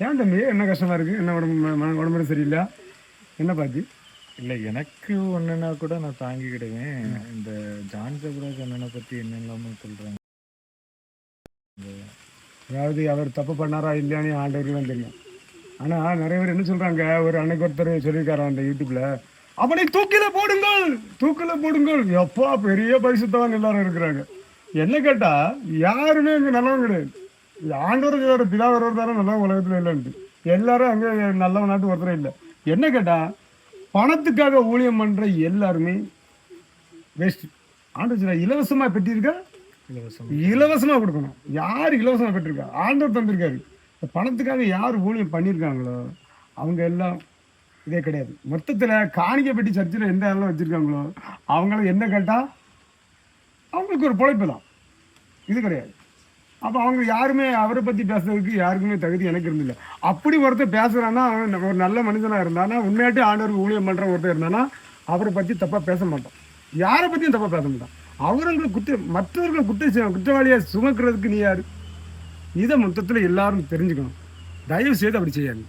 ஏன் தம்பி? என்ன கஷ்டமா இருக்கு? என்ன உடம்பு ம- உடம்பு சரியில்லை என்ன பாத்தி இல்லை எனக்கு ஒன்றுனா கூட நான் தாங்கிக்கிடுவேன். இந்த ஜான் ஜபராஜ் அண்ணனை பற்றி என்னெல்லாமோ சொல்கிறாங்க அதாவது அவர் தப்பு பண்ணாரா இல்லையான்னு ஆண்டவருக்கு தான் தெரியும். ஆனா நிறைய பேர் என்ன சொல்றாங்க? ஒரு அன்னைக்கு ஒருத்தர் சொல்லியிருக்காரு அந்த யூடியூப்ல. அவனை தூக்கில போடுங்கள்! தூக்கில போடுங்கள்! எப்பா பெரிய பரிசுத்தவங்க எல்லாரும் இருக்கிறாங்க. என்ன கேட்டா யாருமே இங்க நல்லவங்க கிடையாது. ஆண்டவருக்கு வேற பிதா வரவர் தானே நல்ல உலகத்துல இல்லைன்ட்டு. எல்லாரும் அங்க நல்லவன் நாட்டு ஒருத்தரும் இல்லை. என்ன கேட்டா பணத்துக்காக ஊழியம் பண்ற எல்லாருமே வேஸ்ட் ஆண்டு சொல்ல இலவசமா பெற்றிருக்க? இலவசம். இலவசமா கொடுக்கணும். யார் இலவசமா பெற்றிருக்கா? ஆண்டவர் தந்திருக்காரு. இந்த பணத்துக்காக யார் ஊழியம் பண்ணியிருக்காங்களோ அவங்க எல்லாம் இதே கிடையாது. மொத்தத்துல காணிக்கை பெட்டி சர்ச்சில் எந்த இடம்லாம் வச்சிருக்காங்களோ அவங்கள என்ன கேட்டா அவங்களுக்கு ஒரு பொழைப்பு தான். இது கிடையாது. அப்போ அவங்க யாருமே அவரை பற்றி பேசுறதுக்கு யாருக்குமே தகுதி எனக்கு இருந்தில்ல அப்படி ஒருத்தர் பேசுகிறான்னா அவன் ஒரு நல்ல மனிதனாக இருந்தானா உண்மையாட்டி ஆண்டவருக்கு ஊழியம் பண்ணுற ஒருத்தர் இருந்தானா அவரை பற்றி தப்பாக பேச மாட்டோம் யாரை பற்றியும் தப்பாக பேச மாட்டோம் அவர்களை குற்ற மற்றவர்களை குற்ற குற்றவாளியை சுமக்கிறதுக்கு நீ யார்? இதை மொத்தத்தில் எல்லாரும் தெரிஞ்சுக்கணும். தயவு செய்து அப்படி செய்யாது